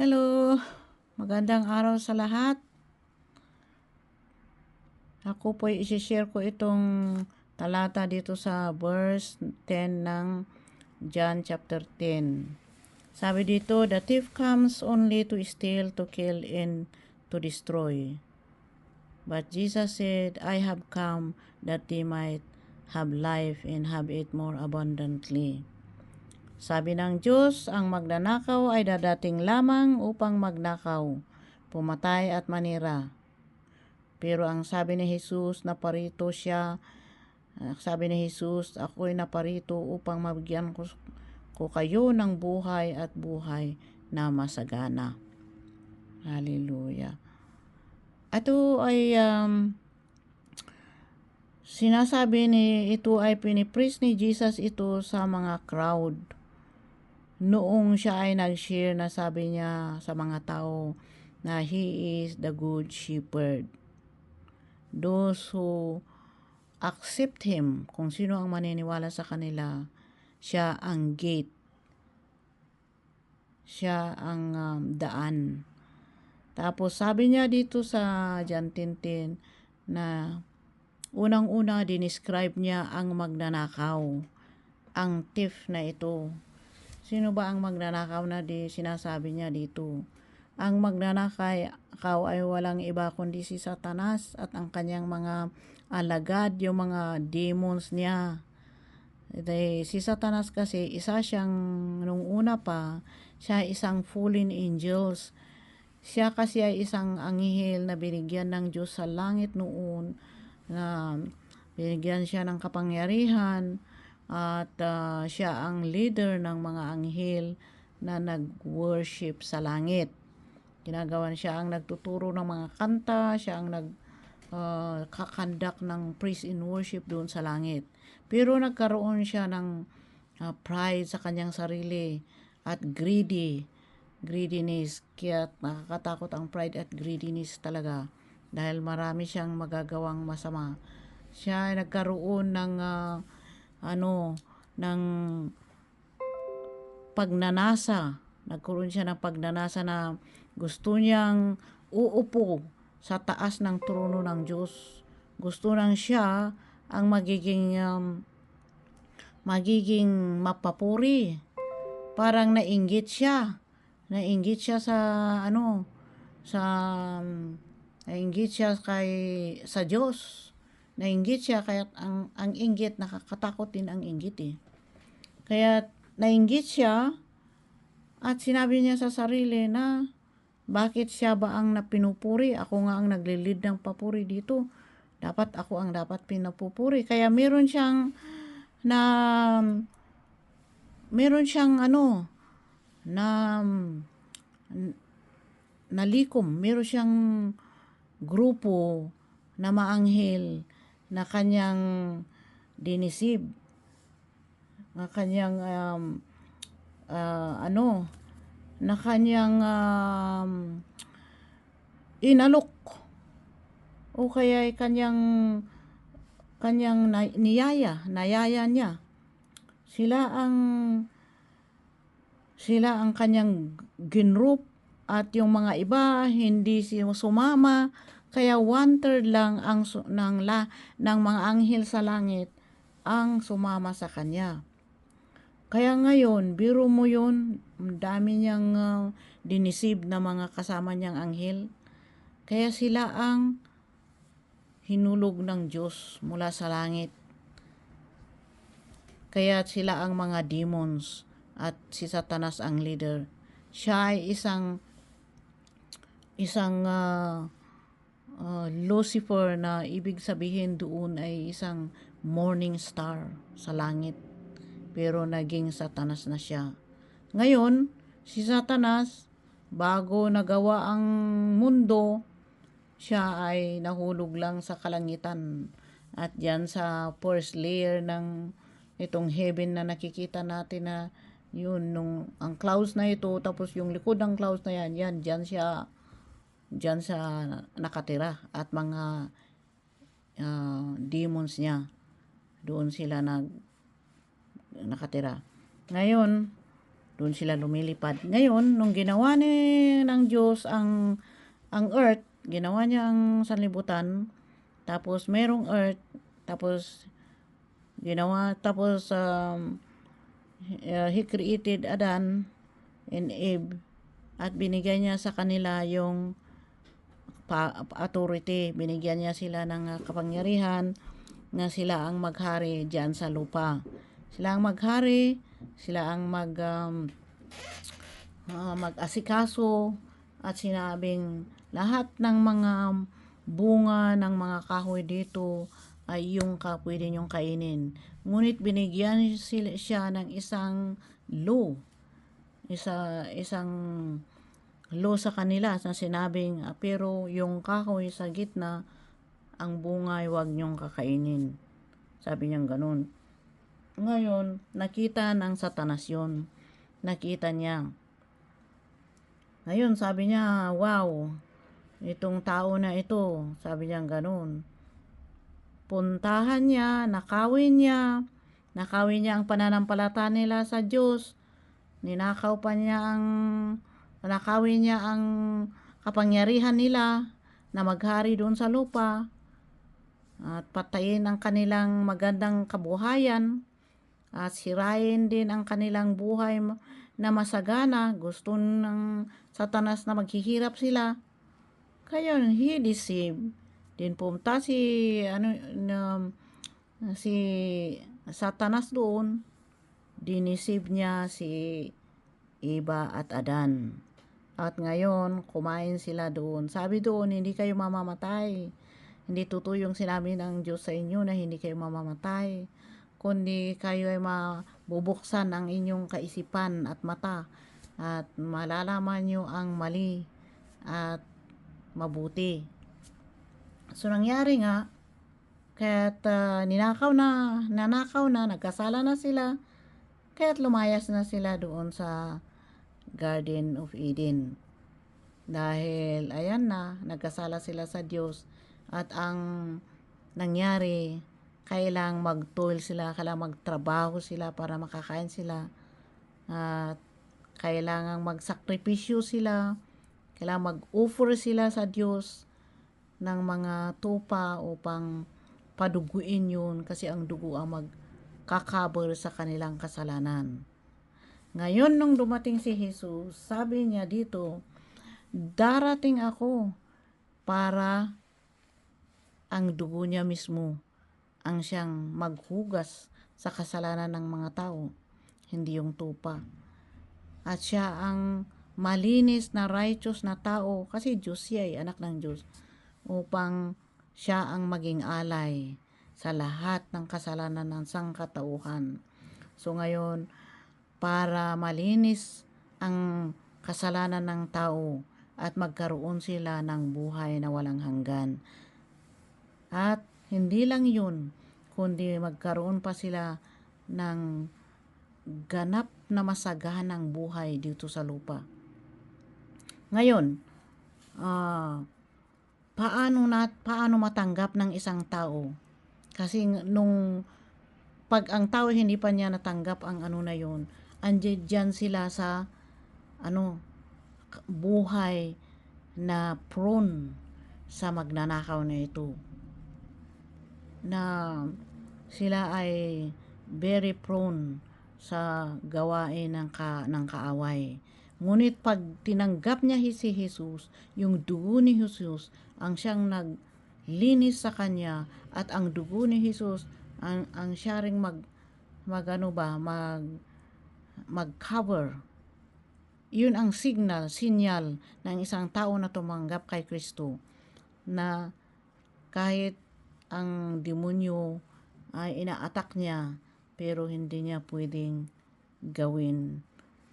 Hello! Magandang araw sa lahat. Ako po isi-share ko itong talata dito sa verse 10 ng John chapter 10. Sabi dito, The thief comes only to steal, to kill, and to destroy. But Jesus said, I have come that they might have life and have it more abundantly. Sabi ng Diyos, ang magnanakaw ay dadating lamang upang magnakaw, pumatay at manira. Pero ang sabi ni Jesus, naparito siya, ah, sabi ni Jesus, ako'y naparito upang mabigyan ko, ko kayo ng buhay at buhay na masagana. Hallelujah. Ito ay um, sinasabi ni ito ay pinipris ni Jesus ito sa mga crowd. Noong siya ay nag-share na sabi niya sa mga tao na He is the good shepherd. Those who accept Him, kung sino ang maniniwala sa kanila, siya ang gate. Siya ang um, daan. Tapos sabi niya dito sa John 10.10 na unang-una dinescribe niya ang magnanakaw, ang thief na ito. Sino ba ang magnanakaw na di sinasabi niya dito? Ang magnanakaw ay walang iba kundi si Satanas at ang kanyang mga alagad, yung mga demons niya. De, si Satanas kasi isa siyang nung una pa, siya isang fallen angels. Siya kasi ay isang anghel na binigyan ng Diyos sa langit noon na binigyan siya ng kapangyarihan at uh, siya ang leader ng mga anghel na nag-worship sa langit. Ginagawan siya ang nagtuturo ng mga kanta, siya ang nag uh, kakandak ng praise and worship doon sa langit. Pero nagkaroon siya ng uh, pride sa kanyang sarili at greedy, greediness. Kaya nakakatakot ang pride at greediness talaga dahil marami siyang magagawang masama. Siya ay nagkaroon ng uh, ano ng pagnanasa. Nagkaroon siya ng pagnanasa na gusto niyang uupo sa taas ng trono ng Diyos. Gusto nang siya ang magiging um, magiging mapapuri. Parang nainggit siya. Nainggit siya sa ano sa um, nainggit siya kay sa Diyos. Nainggit siya kaya ang ang inggit nakakatakot din ang inggit eh. Kaya nainggit siya at sinabi niya sa sarili na bakit siya ba ang napinupuri? Ako nga ang naglilid ng papuri dito. Dapat ako ang dapat pinapupuri. Kaya meron siyang na meron siyang ano na nalikom. Meron siyang grupo na maanghel na kanyang dinisib. Na kanyang um, uh, ano na kanyang um, inalok o kaya ay kanyang kanyang na, niyaya, nayaya niya. Sila ang sila ang kanyang ginroup at yung mga iba hindi sumama kaya one third lang ang ng la ng mga anghel sa langit ang sumama sa kanya. Kaya ngayon, biro mo yun, dami niyang uh, dinisib na mga kasama niyang anghel. Kaya sila ang hinulog ng Diyos mula sa langit. Kaya sila ang mga demons at si Satanas ang leader. Siya ay isang isang uh, uh, Lucifer na ibig sabihin doon ay isang morning star sa langit pero naging satanas na siya. Ngayon, si satanas, bago nagawa ang mundo, siya ay nahulog lang sa kalangitan. At yan sa first layer ng itong heaven na nakikita natin na yun, nung ang clouds na ito, tapos yung likod ng clouds na yan, yan, dyan siya, dyan siya nakatira. At mga uh, demons niya, doon sila nag nakatira. Ngayon, doon sila lumilipad. Ngayon, nung ginawa ni ng Diyos ang ang earth, ginawa niya ang sanlibutan, tapos merong earth, tapos ginawa, tapos um, uh, he created Adan and Eve at binigyan niya sa kanila yung authority, binigyan niya sila ng uh, kapangyarihan na sila ang maghari diyan sa lupa. Sila ang maghari, sila ang mag um, uh, mag-asikaso at sinabing lahat ng mga bunga ng mga kahoy dito ay yung ka pwede niyong kainin. Ngunit binigyan sila, siya ng isang law. Isa, isang law sa kanila na sinabing, "Ah, pero yung kahoy sa gitna, ang bunga ay huwag niyong kakainin. Sabi niya ganun. Ngayon, nakita ng satanas yun. Nakita niya. Ngayon, sabi niya, wow, itong tao na ito, sabi niya ganun. Puntahan niya, nakawin niya, nakawin niya ang pananampalata nila sa Diyos. Ninakaw pa niya ang, nakawin niya ang kapangyarihan nila na maghari doon sa lupa at patayin ang kanilang magandang kabuhayan at sirain din ang kanilang buhay na masagana. Gusto ng satanas na maghihirap sila. Kaya he deceived. Din pumunta si ano na, si Satanas doon. Dinisib niya si Eva at Adan. At ngayon, kumain sila doon. Sabi doon, hindi kayo mamamatay. Hindi totoo yung sinabi ng Diyos sa inyo na hindi kayo mamamatay. Kundi kayo ay mabubuksan ang inyong kaisipan at mata at malalaman nyo ang mali at mabuti. So, nangyari nga, kaya't uh, ninakaw na, nanakaw na, nagkasala na sila, kaya't lumayas na sila doon sa Garden of Eden. Dahil, ayan na, nagkasala sila sa Diyos at ang nangyari, kailang mag-toil sila, kailang magtrabaho sila para makakain sila at kailangang magsakripisyo sila, kailangan mag-offer sila sa Diyos ng mga tupa upang paduguin yun kasi ang dugo ang magkakabar sa kanilang kasalanan. Ngayon nung dumating si Jesus, sabi niya dito, darating ako para ang dugo niya mismo ang siyang maghugas sa kasalanan ng mga tao, hindi yung tupa. At siya ang malinis na righteous na tao kasi Diyos siya ay anak ng Diyos upang siya ang maging alay sa lahat ng kasalanan ng sangkatauhan. So ngayon, para malinis ang kasalanan ng tao at magkaroon sila ng buhay na walang hanggan. At hindi lang yun, kundi magkaroon pa sila ng ganap na masaganang buhay dito sa lupa. Ngayon, uh, paano na paano matanggap ng isang tao kasi nung pag ang tao hindi pa niya natanggap ang ano na yon andiyan sila sa ano buhay na prone sa magnanakaw na ito. Na sila ay very prone sa gawain ng ka, ng kaaway. Ngunit pag tinanggap niya si Jesus, yung dugo ni Jesus, ang siyang naglinis sa kanya at ang dugo ni Jesus ang, ang siya ring mag, mag ano ba, mag, mag-cover. Yun ang signal, sinyal ng isang tao na tumanggap kay Kristo na kahit ang demonyo ay inaatak niya pero hindi niya pwedeng gawin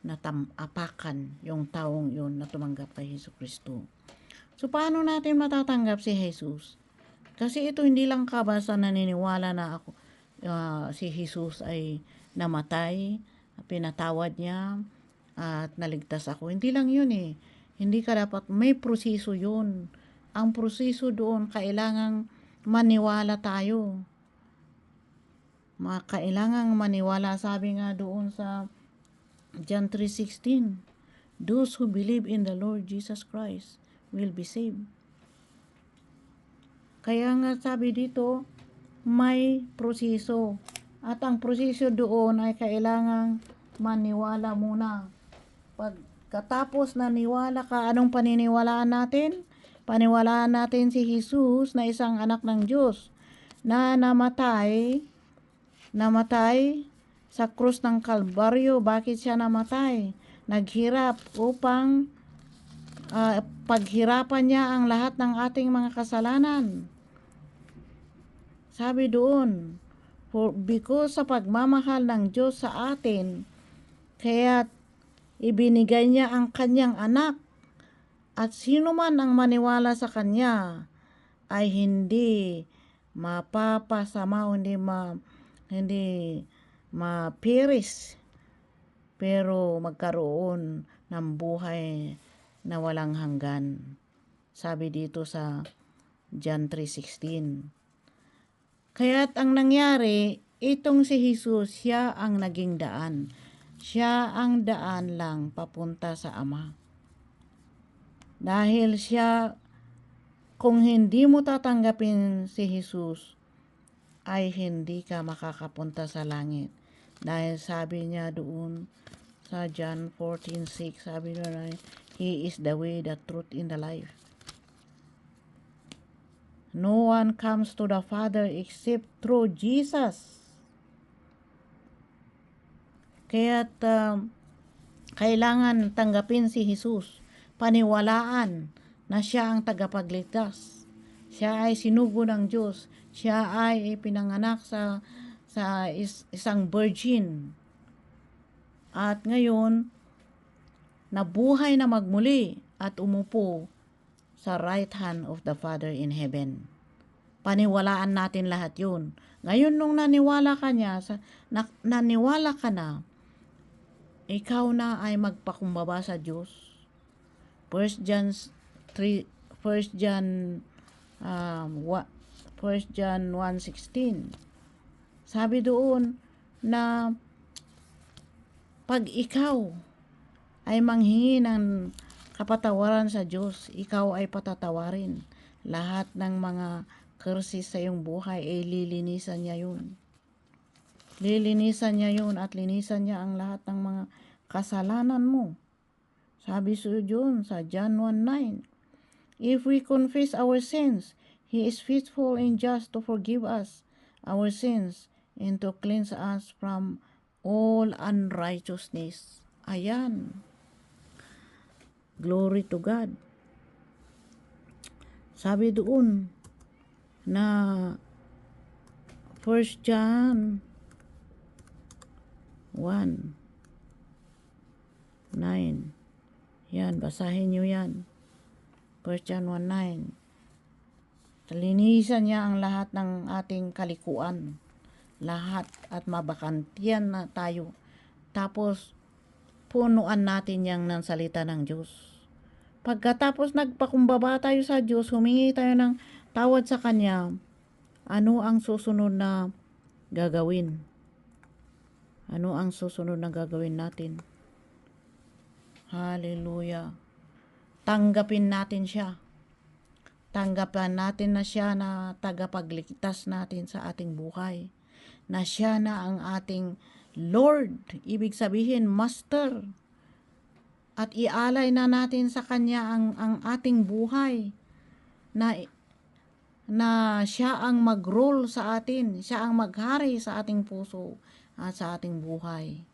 na apakan yung taong yun na tumanggap kay Hesus Kristo. So, paano natin matatanggap si Jesus? Kasi ito hindi lang ka basta naniniwala na ako, uh, si Jesus ay namatay, pinatawad niya, at naligtas ako. Hindi lang yun eh. Hindi ka dapat, may proseso yun. Ang proseso doon, kailangang maniwala tayo. Kailangang maniwala, sabi nga doon sa John 3.16 Those who believe in the Lord Jesus Christ will be saved. Kaya nga sabi dito, may proseso. At ang proseso doon ay kailangang maniwala muna. Pagkatapos na niwala ka, anong paniniwalaan natin? Paniwalaan natin si Jesus na isang anak ng Diyos na namatay, namatay sa krus ng Kalbaryo. Bakit siya namatay? Naghirap upang uh, paghirapan niya ang lahat ng ating mga kasalanan. Sabi doon, for, because sa pagmamahal ng Diyos sa atin, kaya ibinigay niya ang kanyang anak at sino man ang maniwala sa kanya ay hindi mapapasama o hindi ma hindi mapiris pero magkaroon ng buhay na walang hanggan. Sabi dito sa John 3.16. Kaya't ang nangyari, itong si Jesus, siya ang naging daan. Siya ang daan lang papunta sa Ama. Dahil siya, kung hindi mo tatanggapin si Jesus, ay hindi ka makakapunta sa langit. Dahil sabi niya doon sa John 14:6, sabi niya He is the way, the truth, and the life. No one comes to the Father except through Jesus. Kaya't uh, kailangan tanggapin si Jesus paniwalaan na siya ang tagapagligtas. Siya ay sinugo ng Diyos. Siya ay pinanganak sa sa is, isang virgin. At ngayon, nabuhay na magmuli at umupo sa right hand of the Father in heaven. Paniwalaan natin lahat yun. Ngayon nung naniwala ka niya, sa, na, naniwala ka na, ikaw na ay magpakumbaba sa Diyos 1 John 3 1 John um, 1 John 1:16. Sabi doon na pag ikaw ay manghingi ng kapatawaran sa Diyos, ikaw ay patatawarin. Lahat ng mga curses sa iyong buhay ay lilinisan niya yun. Lilinisan niya yun at linisan niya ang lahat ng mga kasalanan mo. Sabi so yun sa John 1.9. If we confess our sins, He is faithful and just to forgive us our sins and to cleanse us from all unrighteousness. Ayan. Glory to God. Sabi doon na 1 John 1 9 yan, basahin nyo yan. 1 John 1.9 Talinisan niya ang lahat ng ating kalikuan. Lahat at mabakantiyan na tayo. Tapos, punuan natin yang ng salita ng Diyos. Pagkatapos nagpakumbaba tayo sa Diyos, humingi tayo ng tawad sa Kanya, ano ang susunod na gagawin? Ano ang susunod na gagawin natin? Hallelujah. Tanggapin natin siya. Tanggapin natin na siya na tagapagligtas natin sa ating buhay. Na siya na ang ating Lord. Ibig sabihin, Master. At ialay na natin sa Kanya ang, ang ating buhay. Na, na siya ang mag-rule sa atin. Siya ang maghari sa ating puso at sa ating buhay.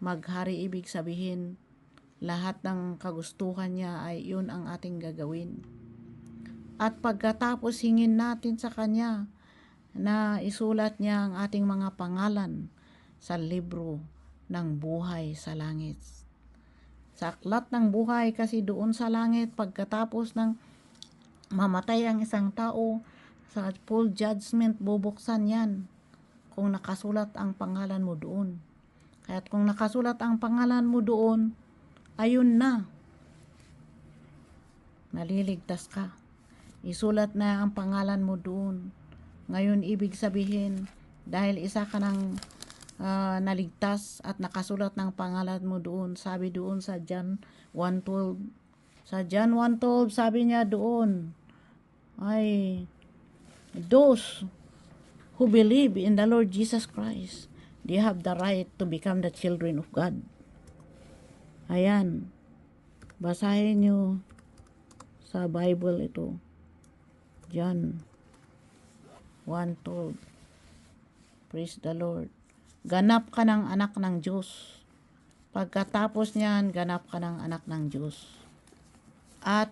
Maghari ibig sabihin, lahat ng kagustuhan niya ay yun ang ating gagawin. At pagkatapos hingin natin sa Kanya na isulat niya ang ating mga pangalan sa libro ng buhay sa langit. Sa aklat ng buhay kasi doon sa langit pagkatapos ng mamatay ang isang tao sa full judgment bubuksan yan kung nakasulat ang pangalan mo doon. Kaya't kung nakasulat ang pangalan mo doon, ayun na. Naliligtas ka. Isulat na ang pangalan mo doon. Ngayon, ibig sabihin, dahil isa ka ng ah, naligtas at nakasulat ng pangalan mo doon. Sabi doon sa John 1.12. Sa John 1.12, sabi niya doon, ay, those who believe in the Lord Jesus Christ, they have the right to become the children of God. Ayan. Basahin nyo sa Bible ito. John 1.12 Praise the Lord. Ganap ka ng anak ng Diyos. Pagkatapos niyan, ganap ka ng anak ng Diyos. At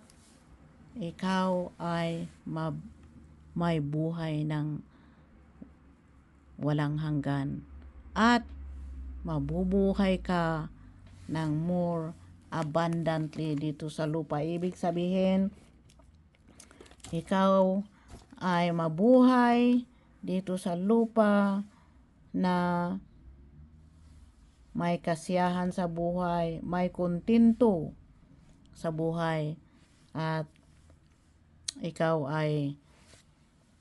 ikaw ay mab- may buhay ng walang hanggan. At mabubuhay ka ng more abundantly dito sa lupa. Ibig sabihin, ikaw ay mabuhay dito sa lupa na may kasiyahan sa buhay, may kontento sa buhay at ikaw ay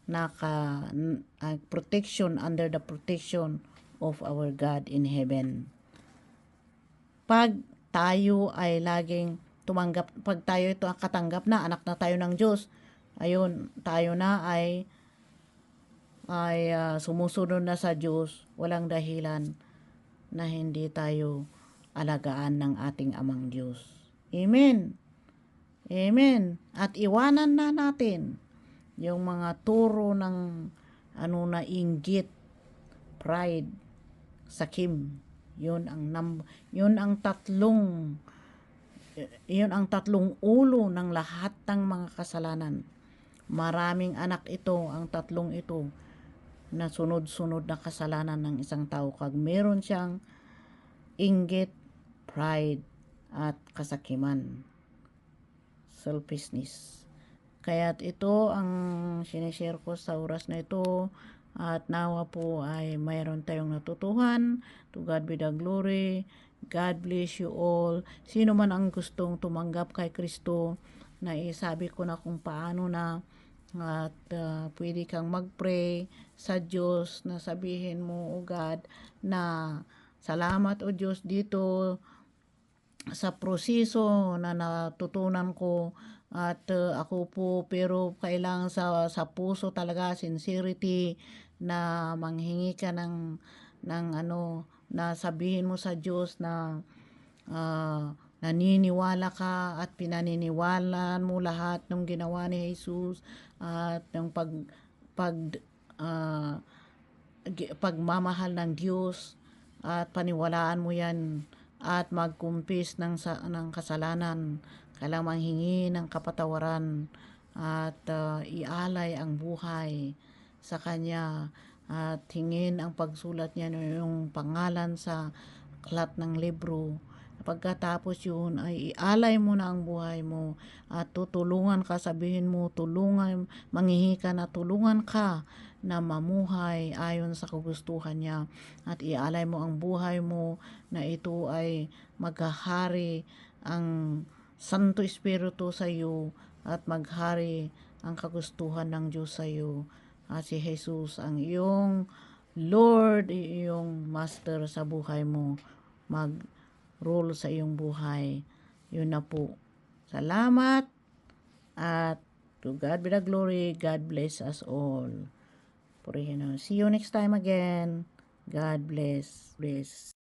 naka uh, protection under the protection of our God in heaven. Pag tayo ay laging tumanggap, pag tayo ito katanggap na, anak na tayo ng Diyos, ayun, tayo na ay ay ah, sumusunod na sa Diyos, walang dahilan na hindi tayo alagaan ng ating amang Diyos. Amen. Amen. At iwanan na natin yung mga turo ng ano na inggit, pride, sakim. Yun ang num- yun ang tatlong yun ang tatlong ulo ng lahat ng mga kasalanan. Maraming anak ito, ang tatlong ito na sunod-sunod na kasalanan ng isang tao kag meron siyang inggit, pride, at kasakiman. Selfishness. Kaya't ito ang sinishare ko sa oras na ito at nawa po ay mayroon tayong natutuhan. To God be the glory. God bless you all. Sino man ang gustong tumanggap kay Kristo, na isabi ko na kung paano na at uh, pwede kang mag-pray sa Diyos na sabihin mo, O God, na salamat o Diyos dito sa proseso na natutunan ko. At uh, ako po pero kailangan sa sa puso talaga sincerity na manghingi ka ng ng ano na sabihin mo sa Diyos na ah, naniniwala ka at pinaniniwalaan mo lahat ng ginawa ni Jesus at ng pag pag gi- pagmamahal ng Diyos at paniwalaan mo yan at magkumpis ng, sa, ng kasalanan kailangan manghingi ng kapatawaran at ah, ialay ang buhay sa Kanya at hingin ang pagsulat niya ng pangalan sa aklat ng libro. Pagkatapos yun ay ialay mo na ang buhay mo at tutulungan ka, sabihin mo, tulungan, manghihi ka na tulungan ka na mamuhay ayon sa kagustuhan niya at ialay mo ang buhay mo na ito ay maghahari ang Santo Espiritu sa iyo at maghari ang kagustuhan ng Diyos sa iyo. At si Jesus ang iyong Lord, iyong Master sa buhay mo. Mag-rule sa iyong buhay. Yun na po. Salamat at to God be the glory. God bless us all. Purihin na. See you next time again. God bless. Bless.